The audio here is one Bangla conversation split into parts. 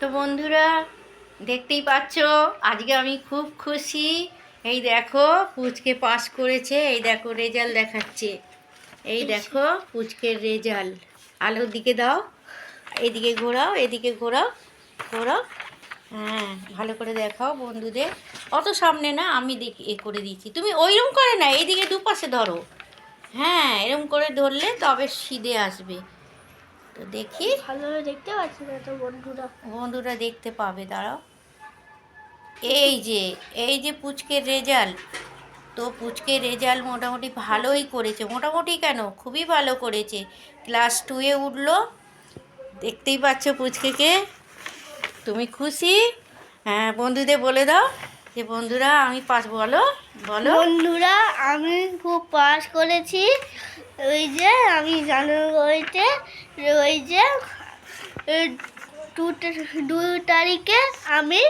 তো বন্ধুরা দেখতেই পাচ্ছ আজকে আমি খুব খুশি। এই দেখো পুচকে পাস করেছে এই দেখো রেজাল্ট দেখাচ্ছে। এই দেখো পুচকের রেজাল্ট। আলোর দিকে দাও এদিকে ঘোরাও এদিকে ঘোরাও ঘোরাও। হ্যাঁ ভালো করে দেখাও বন্ধুদের। অত সামনে না আমি দেখি এ করে দিচ্ছি। তুমি ওইরকম করে না এইদিকে দুপাশে ধরো। হ্যাঁ এরকম করে ধরলে তবে সিধে আসবে। তো দেখি। ভালোভাবে দেখতে পাচ্ছি না তো বন্ধুরা। বন্ধুরা দেখতে পাবে দাঁড়াও। এই যে এই যে পুচকের রেজাল্ট। তো পুচকের রেজাল্ট মোটামুটি ভালোই করেছে। মোটামুটি কেন? খুবই ভালো করেছে। ক্লাস টুয়ে উঠল। দেখতেই পাচ্ছ পুচকেকে। তুমি খুশি? হ্যাঁ বন্ধুদের বলে দাও যে বন্ধুরা আমি পাস বলো বলো। বন্ধুরা আমি খুব পাস করেছি। ওই যে আমি জানুয়ারিতে ওই যে দু তারিখে আমি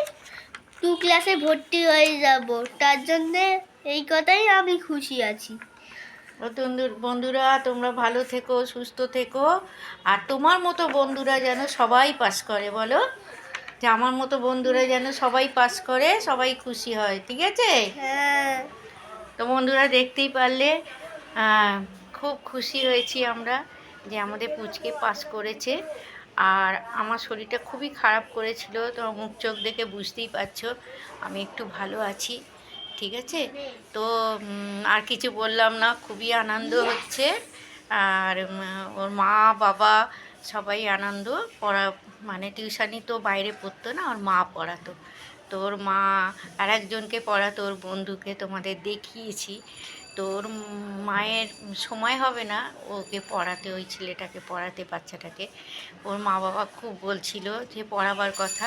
টু ক্লাসে ভর্তি হয়ে যাব। তার জন্যে এই কথাই আমি খুশি আছি। বন্ধুরা তোমরা ভালো থেকো সুস্থ থেকো। আর তোমার মতো বন্ধুরা যেন সবাই পাস করে বলো? যে আমার মতো বন্ধুরা যেন সবাই পাস করে সবাই খুশি হয় ঠিক আছে? হ্যাঁ। তো বন্ধুরা দেখতেই পারলে খুব খুশি হয়েছি আমরা। যে আমাদের পুচকে পাস করেছে। আর আমার শরীরটা খুবই খারাপ করেছিল তো মুখ চোখ দেখে বুঝতেই পারছ, আমি একটু ভালো আছি, ঠিক আছে? তো আর কিছু বললাম না, খুবই আনন্দ হচ্ছে। আর ওর মা, বাবা সবাই আনন্দ, পড়া মানে টিউশানি তো বাইরে পড়তো না, ওর মা পড়াতো। তো ওর মা আর একজনকে পড়াতো, ওর বন্ধুকে তোমাদের দেখিয়েছি। তো ওর মায়ের সময় হবে না, ওকে পড়াতে, ওই ছেলেটাকে পড়াতে, বাচ্চাটাকে। ওর মা বাবা খুব বলছিল যে পড়াবার কথা,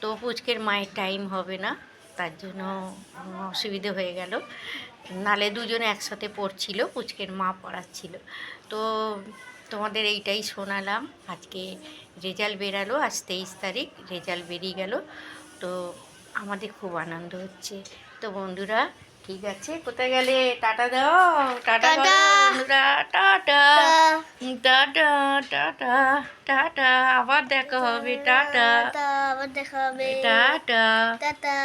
তো পুচকের মায়ের টাইম হবে না, তার জন্য অসুবিধে হয়ে গেল। নালে দুজনে একসাথে পড়ছিল, পুচকের মা পড়াচ্ছিল। তো তোমাদের এইটাই শোনালাম, আজকে রেজাল্ট বেরালো, আজ তেইশ তারিখ, রেজাল্ট বেরিয়ে গেল। তো আমাদের খুব আনন্দ হচ্ছে। তো বন্ধুরা ঠিক আছে কোথায় গেলে? টাটা দাও টাটা টাটা। বন্ধুরা। Tata tata. টাটা। টাটা আবার দেখা হবে টাটা আবার দেখা হবে। টাটা। টাটা।